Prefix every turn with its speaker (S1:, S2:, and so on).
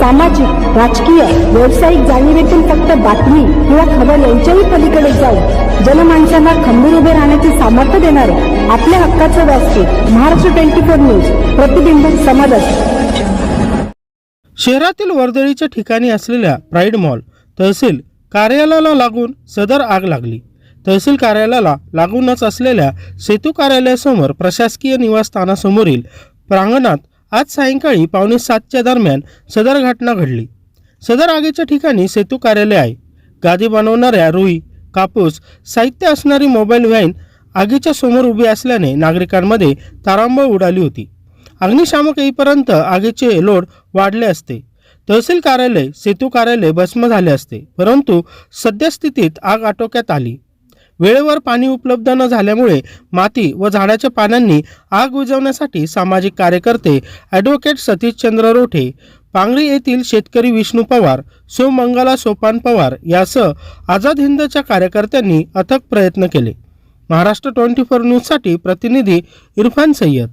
S1: सामाजिक राजकीय व्यावसायिक जाणीवेतून फक्त बातमी किंवा खबर यांच्याही पलीकडे जाऊन जनमानसांना खंबीर उभे राहण्याचे सामर्थ्य देणारे आपल्या हक्काचं व्यासपीठ महाराष्ट्र ट्वेंटी फोर न्यूज प्रतिबिंब समाजात
S2: शहरातील वर्दळीच्या ठिकाणी असलेल्या प्राईड मॉल तहसील कार्यालयाला लागून सदर आग लागली. तहसील कार्यालयाला लागूनच असलेल्या सेतू कार्यालयासमोर प्रशासकीय निवासस्थानासमोरील प्रांगणात आज सायंकाळी पावणे सातच्या दरम्यान सदर घटना घडली. सदर आगीच्या ठिकाणी सेतू कार्यालय आहे. गादी बनवणाऱ्या रुई कापूस साहित्य असणारी मोबाईल व्हॅन आगीच्या समोर उभी असल्याने नागरिकांमध्ये तारांबळ उडाली होती. अग्निशामक येईपर्यंत आगीचे लोड वाढले असते. तहसील कार्यालय सेतू कार्यालय भस्म झाले असते परंतु सद्यस्थितीत आग आटोक्यात आली. वेळेवर पाणी उपलब्ध न झाल्यामुळे माती व झाडाच्या पानांनी आग विझवण्यासाठी सामाजिक कार्यकर्ते ॲडव्होकेट सतीशचंद्र रोठे पांगरी येथील शेतकरी विष्णू पवार शिवमंगला सोपान पवार यासह आझाद हिंदच्या कार्यकर्त्यांनी अथक प्रयत्न केले. महाराष्ट्र ट्वेंटी फोर न्यूजसाठी प्रतिनिधी इरफान सय्यद.